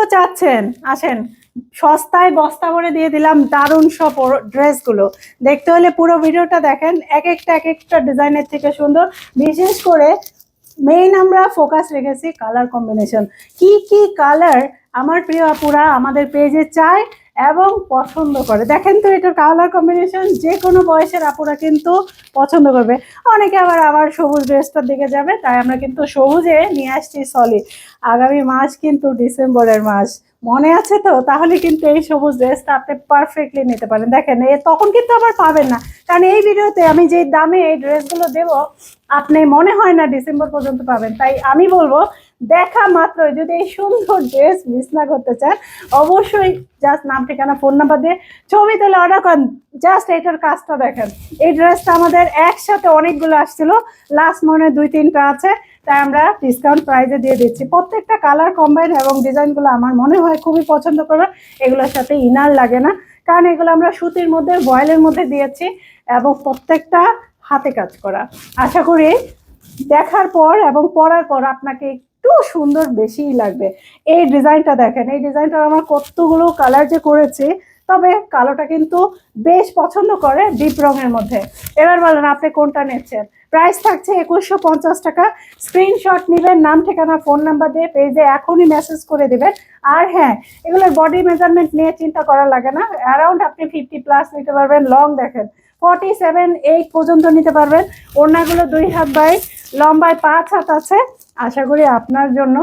তো চাচ্ছেন, আসেন। সস্তায় বস্তা ভরে দিয়ে দিলাম দারুণ সব ড্রেসগুলো দেখতে হলে পুরো ভিডিওটা দেখেন, এক একটা এক একটা ডিজাইনের থেকে সুন্দর। বিশেষ করে মেইন আমরা ফোকাস রেখেছি কালার কম্বিনেশন কি কি কালার আমার প্রিয় আপুরা আমাদের পেজে চায় এবং পছন্দ করে। দেখেন তো এটার কালার কম্বিনেশন যে কোনো বয়সের আপুরা কিন্তু পছন্দ করবে। অনেকে আবার আবার সবুজ ড্রেসটার দিকে যাবে, তাই আমরা কিন্তু সবুজে নিয়ে আসছি সলি আগামী মাস কিন্তু ডিসেম্বরের মাস। মনে আছে তো? তাহলে কিন্তু এই সবুজ ড্রেসটা আপনি পারফেক্টলি নিতে পারেন। দেখেন, এ তখন কিন্তু আবার পাবেন না। কারণ এই ভিডিওতে আমি যে দামে এই ড্রেসগুলো দেবো, আপনি মনে হয় না ডিসেম্বর পর্যন্ত পাবেন। তাই আমি বলব দেখা মাত্র যদি এই সুন্দর ড্রেস মিস না করতে চান, অবশ্যই জাস্ট নাম ঠিকানা ফোন নাম্বার দিয়ে ছবি তুলে অর্ডার করেন। জাস্ট এটার কাজটা দেখেন। এই ড্রেসটা আমাদের একসাথে অনেকগুলো আসছিল। লাস্ট মনে দুই, তিনটা আছে। তাই আমরা ডিসকাউন্ট প্রাইজে দিয়ে দিচ্ছি। প্রত্যেকটা কালার কম্বাইন এবং ডিজাইনগুলো আমার মনে হয় খুবই পছন্দ করবে এগুলোর সাথে ইনার লাগে না। কারণ এগুলো আমরা সুতির মধ্যে, বয়েলের মধ্যে দিয়েছি এবং প্রত্যেকটা হাতে কাজ করা। আশা করি দেখার পর এবং পরার পর আপনাকে একটু সুন্দর বেশিই লাগবে। এই ডিজাইনটা দেখেন, এই ডিজাইনটা আমার কতগুলো কালার যে করেছি, তবে কালোটা কিন্তু বেশ পছন্দ করে ডিপ রঙের মধ্যে। এবার বলেন আপনি কোনটা নিচ্ছেন? প্রাইস থাকছে একুশশো পঞ্চাশ টাকা। স্ক্রিনশট নেবেন, নাম, ঠিকানা ফোন নাম্বার দিয়ে পেজে এখনই মেসেজ করে দেবেন। আর হ্যাঁ এগুলোর বডি মেজারমেন্ট নিয়ে চিন্তা করা লাগে না। অ্যারাউন্ড আপনি ফিফটি প্লাস নিতে পারবেন লং দেখেন। ফর্টি সেভেন এইট পর্যন্ত নিতে পারবেন। ওড়নাগুলো দুই হাত বাই লম্বায় পাঁচ হাত আছে, আশা করি আপনার জন্য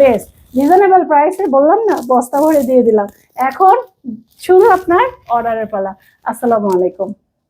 বেস্ট রিজনেবল প্রাইসে বললাম না, বস্তা ভরে দিয়ে দিলাম। এখন শুধু আপনার অর্ডারের পালা। আসসালামু আলাইকুম।